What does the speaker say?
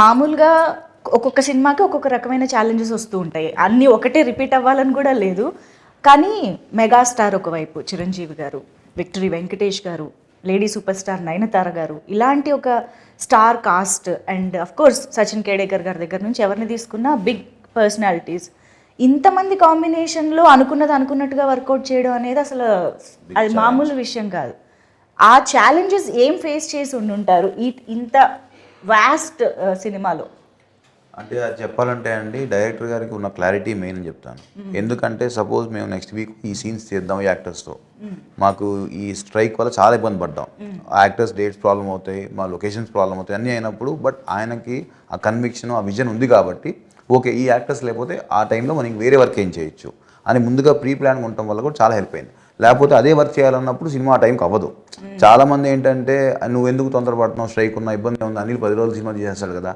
మామూలుగా ఒక్కొక్క సినిమాకి ఒక్కొక్క రకమైన ఛాలెంజెస్ వస్తూ ఉంటాయి. అన్నీ ఒకటే రిపీట్ అవ్వాలని కూడా లేదు. కానీ మెగాస్టార్ ఒకవైపు చిరంజీవి గారు విక్టరీ వెంకటేష్ గారు లేడీ సూపర్ స్టార్ నయనతార గారు ఇలాంటి ఒక star cast and of course Sachin Khedekar గారి దగ్గర నుంచి ఎవరిని తీసుకున్నా బిగ్ పర్సనాలిటీస్ ఇంతమంది కాంబినేషన్లో అనుకున్నది అనుకున్నట్టుగా వర్కౌట్ చేయడం అనేది అసలు అది మామూలు విషయం కాదు. ఆ ఛాలెంజెస్ ఏం ఫేస్ చేసి ఉండుంటారు? ఈ ఇంత వాస్ట్ సినిమాలో అంటే అది చెప్పాలంటే అండి డైరెక్టర్ గారికి ఉన్న క్లారిటీ మెయిన్ అని చెప్తాను. ఎందుకంటే సపోజ్ మేము నెక్స్ట్ వీక్ ఈ సీన్స్ చేద్దాం ఈ యాక్టర్స్తో మాకు ఈ స్ట్రైక్ వల్ల చాలా ఇబ్బంది పడ్డాం. ఆ యాక్టర్స్ డేట్స్ ప్రాబ్లం అవుతాయి మా లొకేషన్స్ ప్రాబ్లం అవుతాయి అన్నీ అయినప్పుడు బట్ ఆయనకి ఆ కన్విక్షన్ ఆ విజన్ ఉంది కాబట్టి ఓకే ఈ యాక్టర్స్ లేకపోతే ఆ టైంలో మనం వేరే వర్క్ ఏం చేయొచ్చు అని ముందుగా ప్రీ ప్లాన్ ఉండటం వల్ల కూడా చాలా హెల్ప్ అయింది. లేకపోతే అదే వర్క్ చేయాలన్నప్పుడు సినిమా టైంకి అవ్వదు. చాలా మంది ఏంటంటే నువ్వు ఎందుకు తొందరపడుతున్నావు? స్ట్రైక్ ఉన్న ఇబ్బంది ఉంది అనిల్ పది రోజులు సినిమా చేసేస్తాడు కదా.